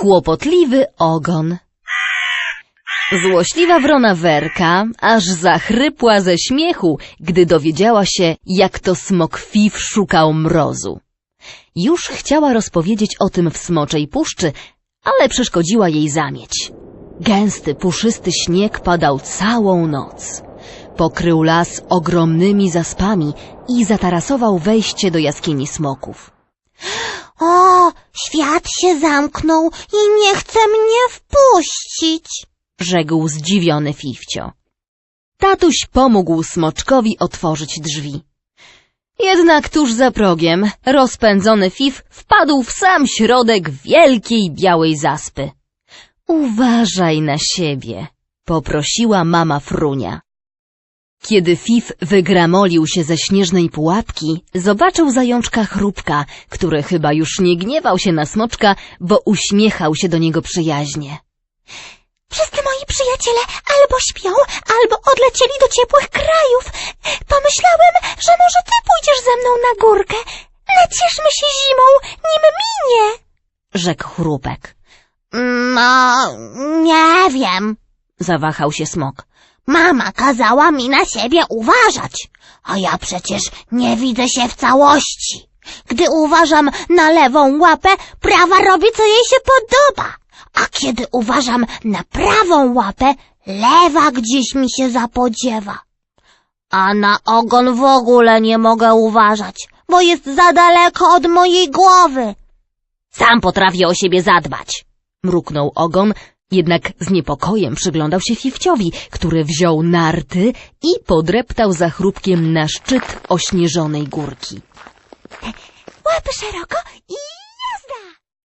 Kłopotliwy ogon. Złośliwa wrona Werka aż zachrypła ze śmiechu, gdy dowiedziała się, jak to smok Fif szukał mrozu. Już chciała rozpowiedzieć o tym w smoczej puszczy, ale przeszkodziła jej zamieć. Gęsty, puszysty śnieg padał całą noc. Pokrył las ogromnymi zaspami i zatarasował wejście do jaskini smoków. O, świat się zamknął i nie chce mnie wpuścić. rzekł zdziwiony Fifcio. Tatuś pomógł smoczkowi otworzyć drzwi. Jednak tuż za progiem rozpędzony Fif wpadł w sam środek wielkiej białej zaspy. Uważaj na siebie, poprosiła mama Frunia. Kiedy Fif wygramolił się ze śnieżnej pułapki, zobaczył zajączka chrupka, który chyba już nie gniewał się na smoczka, bo uśmiechał się do niego przyjaźnie. Wszyscy moi przyjaciele albo śpią, albo odlecieli do ciepłych krajów. Pomyślałem, że może ty pójdziesz ze mną na górkę. Nacieszmy się zimą, nim minie. rzekł chrupek. No, nie wiem. Zawahał się smok. Mama kazała mi na siebie uważać, a ja przecież nie widzę się w całości. Gdy uważam na lewą łapę, prawa robi co jej się podoba, a kiedy uważam na prawą łapę, lewa gdzieś mi się zapodziewa. A na ogon w ogóle nie mogę uważać, bo jest za daleko od mojej głowy. Sam potrafię o siebie zadbać. Mruknął ogon, jednak z niepokojem przyglądał się Fifciowi, który wziął narty i podreptał za chrupkiem na szczyt ośnieżonej górki. Łapy szeroko i